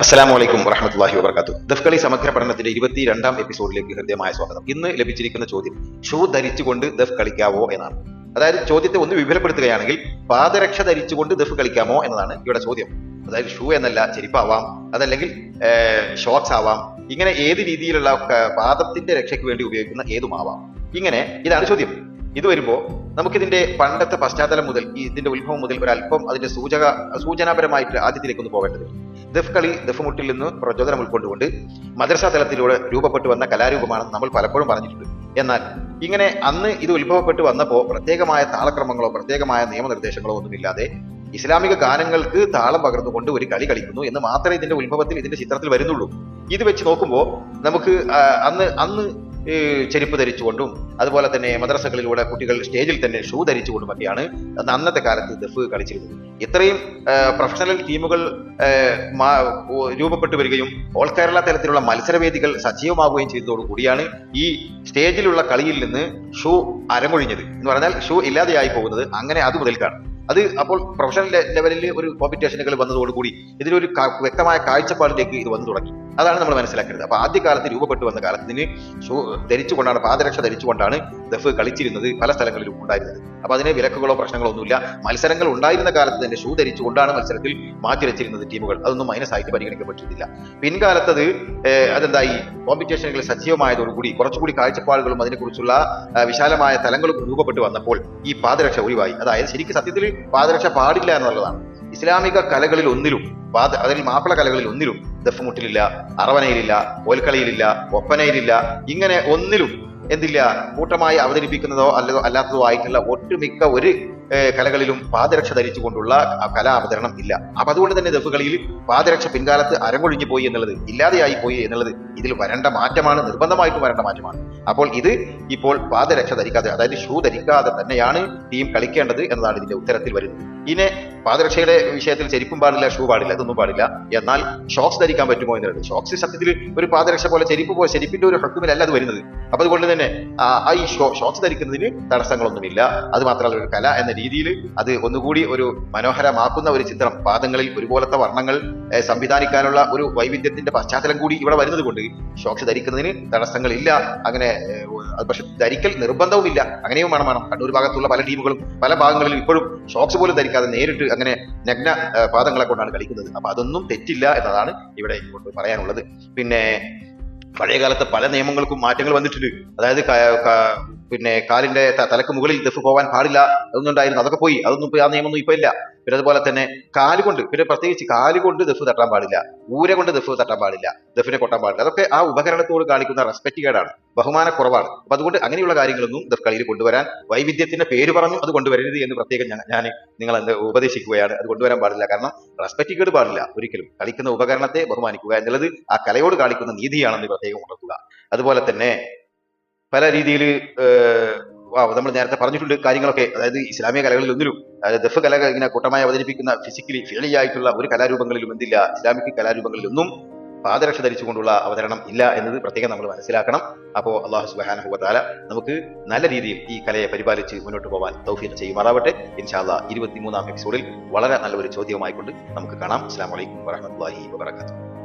അസ്സലാമു അലൈക്കും വറഹമത്തല്ലാഹി വബർക്കാത്തു ദഫ്കളി സമഗ്ര പഠനത്തിന്റെ ഇരുപത്തി രണ്ടാം എപ്പിസോഡിലേക്ക് ഹൃദ്യമായ സ്വാഗതം. ഇന്ന് ലഭിച്ചിരിക്കുന്ന ചോദ്യം ഷൂ ധരിച്ചുകൊണ്ട് ദഫ് കളിക്കാവോ എന്നാണ്. അതായത് ചോദ്യത്തെ ഒന്ന് വിപുലപ്പെടുത്തുകയാണെങ്കിൽ പാദരക്ഷ ധരിച്ചുകൊണ്ട് ദഫ് കളിക്കാമോ എന്നതാണ് ഇവിടെ ചോദ്യം. അതായത് ഷൂ എന്നല്ല ചെരിപ്പാവാം അതല്ലെങ്കിൽ ഷോർട്സ് ആവാം ഇങ്ങനെ ഏത് രീതിയിലുള്ള പാദത്തിന്റെ രക്ഷയ്ക്ക് വേണ്ടി ഉപയോഗിക്കുന്ന ഏതുമാവാം. ഇങ്ങനെ ഇതാണ് ചോദ്യം. ഇത് വരുമ്പോൾ നമുക്കിതിന്റെ പണ്ടത്തെ പശ്ചാത്തലം മുതൽ ഈ ഇതിന്റെ ഉത്ഭവം മുതൽ ഒരു അല്പം അതിന്റെ സൂചക സൂചനാപരമായിട്ട് ആദ്യത്തിലേക്ക് ഒന്ന് പോകേണ്ടത്. ദഫ് കളി ദഫ് മുട്ടിൽ നിന്ന് പ്രചോദനം ഉൾക്കൊണ്ടുകൊണ്ട് മദ്രസ തലത്തിലൂടെ രൂപപ്പെട്ടു വന്ന കലാരൂപമാണെന്ന് നമ്മൾ പലപ്പോഴും പറഞ്ഞിട്ടുണ്ട്. എന്നാൽ ഇങ്ങനെ അന്ന് ഇത് ഉത്ഭവപ്പെട്ടു വന്നപ്പോൾ പ്രത്യേകമായ താളക്രമങ്ങളോ പ്രത്യേകമായ നിയമനിർദ്ദേശങ്ങളോ ഒന്നുമില്ലാതെ ഇസ്ലാമിക ഗാനങ്ങൾക്ക് താളം പകർന്നുകൊണ്ട് ഒരു കളി കളിക്കുന്നു എന്ന് മാത്രമേ ഇതിന്റെ ഉത്ഭവത്തിൽ ഇതിന്റെ ചിത്രത്തിൽ വരുന്നുള്ളൂ. ഇത് വെച്ച് നോക്കുമ്പോൾ നമുക്ക് അന്ന് അന്ന് ചെരുപ്പ് ധരിച്ചുകൊണ്ടും അതുപോലെ തന്നെ മദ്രസകളിലൂടെ കുട്ടികൾ സ്റ്റേജിൽ തന്നെ ഷൂ ധരിച്ചുകൊണ്ടുമൊക്കെയാണ് അന്ന് അന്നത്തെ കാലത്ത് ദഫ് കളിച്ചിരുന്നത്. ഇത്രയും പ്രൊഫഷണൽ ടീമുകൾ രൂപപ്പെട്ടു വരികയും ഓൾ കേരള തലത്തിലുള്ള മത്സരവേദികൾ സജീവമാവുകയും ചെയ്തതോടുകൂടിയാണ് ഈ സ്റ്റേജിലുള്ള കളിയിൽ നിന്ന് ഷൂ അരങ്ങൊഴിഞ്ഞത്. എന്ന് പറഞ്ഞാൽ ഷൂ ഇല്ലാതെയായി പോകുന്നത് അങ്ങനെ അത് മുതൽക്കാണ്. അത് അപ്പോൾ പ്രൊഫഷണൽ ലെവലിൽ ഒരു കോമ്പറ്റീഷനുകൾ വന്നതോടുകൂടി ഇതിലൊരു വ്യക്തമായ കാഴ്ചപ്പാടിലേക്ക് ഇത് വന്നു തുടങ്ങി. അതാണ് നമ്മൾ മനസ്സിലാക്കരുത് അപ്പൊ ആദ്യകാലത്ത് രൂപപ്പെട്ടു വന്ന കാലത്ത് ഇതിന് ഷൂ ധരിച്ചുകൊണ്ടാണ് പാദരക്ഷ ധരിച്ചുകൊണ്ടാണ് ദഫ് കളിച്ചിരുന്നത് പല സ്ഥലങ്ങളിലും ഉണ്ടായിരുന്നത്. അപ്പൊ അതിന് വിലക്കുകളോ പ്രശ്നങ്ങളോ ഒന്നുമില്ല. മത്സരങ്ങൾ ഉണ്ടായിരുന്ന കാലത്ത് തന്നെ ഷൂ ധരിച്ചുകൊണ്ടാണ് മത്സരത്തിൽ മാറ്റിവെച്ചിരുന്നത് ടീമുകൾ. അതൊന്നും മൈനസ് ആയിട്ട് പരിഗണിക്കപ്പെട്ടിരുന്നില്ല പിൻകാലത്തത് അതെന്തായി? കോമ്പറ്റീഷനുകൾ സജീവമായതോടുകൂടി കുറച്ചുകൂടി കാഴ്ചപ്പാടുകളും അതിനെക്കുറിച്ചുള്ള വിശാലമായ തലങ്ങളും രൂപപ്പെട്ടു വന്നപ്പോൾ ഈ പാദരക്ഷ ഒഴിവായി. അതായത് ശരിക്കും സത്യത്തിൽ പാദരക്ഷ പാടില്ല എന്നുള്ളതാണ്. ഇസ്ലാമിക കലകളിൽ ഒന്നിലും അതിൽ മാപ്പിള കലകളിൽ ഒന്നിലും ദഫ്മുട്ടിലില്ല അറവനയിലില്ല കോൽക്കളിയിലില്ല ഒപ്പനയിലില്ല ഇങ്ങനെ ഒന്നിലും എന്തില്ല കൂട്ടമായി അവതരിപ്പിക്കുന്നതോ അല്ലതോ അല്ലാത്തതോ ആയിട്ടുള്ള ഒട്ടുമിക്ക ഒരു കലകളിലും പാദരക്ഷ ധരിച്ചുകൊണ്ടുള്ള കലാ അവതരണം ഇല്ല. അപ്പൊ അതുകൊണ്ട് തന്നെ ദഫ് കളിയിൽ പാദരക്ഷ പിൻകാലത്ത് അരങ്ങൊഴിഞ്ഞു പോയി എന്നുള്ളത് ഇല്ലാതെയായി പോയി എന്നുള്ളത് ഇതിൽ വരേണ്ട മാറ്റമാണ് നിർബന്ധമായിട്ടും വരേണ്ട മാറ്റമാണ്. അപ്പോൾ ഇത് ഇപ്പോൾ പാദരക്ഷ ധരിക്കാതെ അതായത് ഷൂ ധരിക്കാതെ തന്നെയാണ് ടീം കളിക്കേണ്ടത് എന്നതാണ് ഇതിന്റെ ഉത്തരത്തിൽ വരുന്നത്. ഇനി പാദരക്ഷയുടെ വിഷയത്തിൽ ചെരിപ്പും പാടില്ല ഷൂ പാടില്ല ഇതൊന്നും പാടില്ല. എന്നാൽ ഷോക്സ് ധരിക്കാൻ പറ്റുമോ എന്നുള്ളത്? ഷോക്സ് സത്യത്തിൽ ഒരു പാദരക്ഷ പോലെ ചെരിപ്പ് പോലെ ചെരിപ്പിന്റെ ഒരു ഹക്കുമിലല്ല അത് വരുന്നത്. അപ്പൊ അതുകൊണ്ട് തന്നെ ഈ ഷോ ഷോക്സ് ധരിക്കുന്നതിന് തടസ്സങ്ങളൊന്നുമില്ല. അത് മാത്രമല്ല ഒരു കല എന്ന രീതിയിൽ അത് ഒന്നുകൂടി ഒരു മനോഹരമാക്കുന്ന ഒരു ചിത്രം പാദങ്ങളിൽ ഒരുപോലത്തെ വർണങ്ങൾ സംവിധാനിക്കാനുള്ള ഒരു വൈവിധ്യത്തിന്റെ പശ്ചാത്തലം കൂടി ഇവിടെ വരുന്നത് കൊണ്ട് ഷോക്സ് ധരിക്കുന്നതിന് തടസ്സങ്ങളില്ല. അങ്ങനെ പക്ഷെ ധരിക്കൽ നിർബന്ധവുമില്ല. അങ്ങനെയും വേണം വേണം. കണ്ണൂർ ഭാഗത്തുള്ള പല ടീമുകളും പല ഭാഗങ്ങളിലും ഇപ്പോഴും ഷോക്സ് പോലും ധരിക്കാതെ നേരിട്ട് അങ്ങനെ നഗ്ന പാദങ്ങളെ കൊണ്ടാണ് കളിക്കുന്നത്. അപ്പൊ അതൊന്നും തെറ്റില്ല എന്നതാണ് ഇവിടെ കൊണ്ട് പറയാനുള്ളത്. പിന്നെ പഴയ കാലത്ത് പല നിയമങ്ങൾക്കും മാറ്റങ്ങൾ വന്നിട്ടുണ്ട്. അതായത് പിന്നെ കാലിന്റെ തലക്ക് മുകളിൽ ദഫ് പോകാൻ പാടില്ല അതൊന്നും ഉണ്ടായിരുന്നു അതൊക്കെ പോയി. അതൊന്നും ഇപ്പൊ ആ നിയമമൊന്നും ഇപ്പൊ ഇല്ല. പിന്നെ അതുപോലെ തന്നെ കാലുകൊണ്ട് പിന്നെ പ്രത്യേകിച്ച് കാലുകൊണ്ട് ദഫ് തട്ടാൻ പാടില്ല. ഊരെ കൊണ്ട് ദഫ് തട്ടാൻ പാടില്ല. ദഫിനെ കൊട്ടാൻ പാടില്ല. അതൊക്കെ ആ ഉപകരണത്തോട് കാണിക്കുന്ന റെസ്പെക്ട് കേടാണ്. ബഹുമാനക്കുറവാണ്. അപ്പൊ അതുകൊണ്ട് അങ്ങനെയുള്ള കാര്യങ്ങളൊന്നും ദഫ് കളിയിൽ കൊണ്ടുവരാൻ വൈവിധ്യത്തിന്റെ പേര് പറഞ്ഞു അത് കൊണ്ടുവരരുത് എന്ന് പ്രത്യേകം ഞാൻ ഞാൻ നിങ്ങൾ ഉപദേശിക്കുകയാണ്. അത് കൊണ്ടുവരാൻ പാടില്ല. കാരണം റെസ്പെക്ട് കേട് പാടില്ല ഒരിക്കലും. കളിക്കുന്ന ഉപകരണത്തെ ബഹുമാനിക്കുക എന്നുള്ളത് ആ കലയോട് കാണിക്കുന്ന നീതിയാണെന്ന് പ്രത്യേകം ഉണർത്തുക. അതുപോലെ തന്നെ പല രീതിയിൽ നമ്മൾ നേരത്തെ പറഞ്ഞിട്ടുണ്ട് കാര്യങ്ങളൊക്കെ. അതായത് ഇസ്ലാമിക കലകളിൽ ഒന്നിലും അതായത് ദഫ് കല ഇങ്ങനെ കൂട്ടമായി അവതരിപ്പിക്കുന്ന ഫിസിക്കലി ഫിയലി ആയിട്ടുള്ള ഒരു കലാരൂപങ്ങളിലും എന്തില്ല ഇസ്ലാമിക് കലാരൂപങ്ങളിലൊന്നും പാദരക്ഷ ധരിച്ചുകൊണ്ടുള്ള അവതരണം ഇല്ല എന്നത് പ്രത്യേകം നമ്മൾ മനസ്സിലാക്കണം. അപ്പോൾ അള്ളാഹു സുബാനഹുബത്താല നമുക്ക് നല്ല രീതിയിൽ ഈ കലയെ പരിപാലിച്ച് മുന്നോട്ട് പോകാൻ തൗഫീഖ് ചെയ്യുമാറാവട്ടെ. ഇൻഷാല്ല ഇരുപത്തിമൂന്നാം എപ്പിസോഡിൽ വളരെ നല്ലൊരു ചോദ്യവുമായിക്കൊണ്ട് നമുക്ക് കാണാം. അസ്സാം വലൈക്കും വരഹമുല്ലാഹി വാബർക്കാത്തു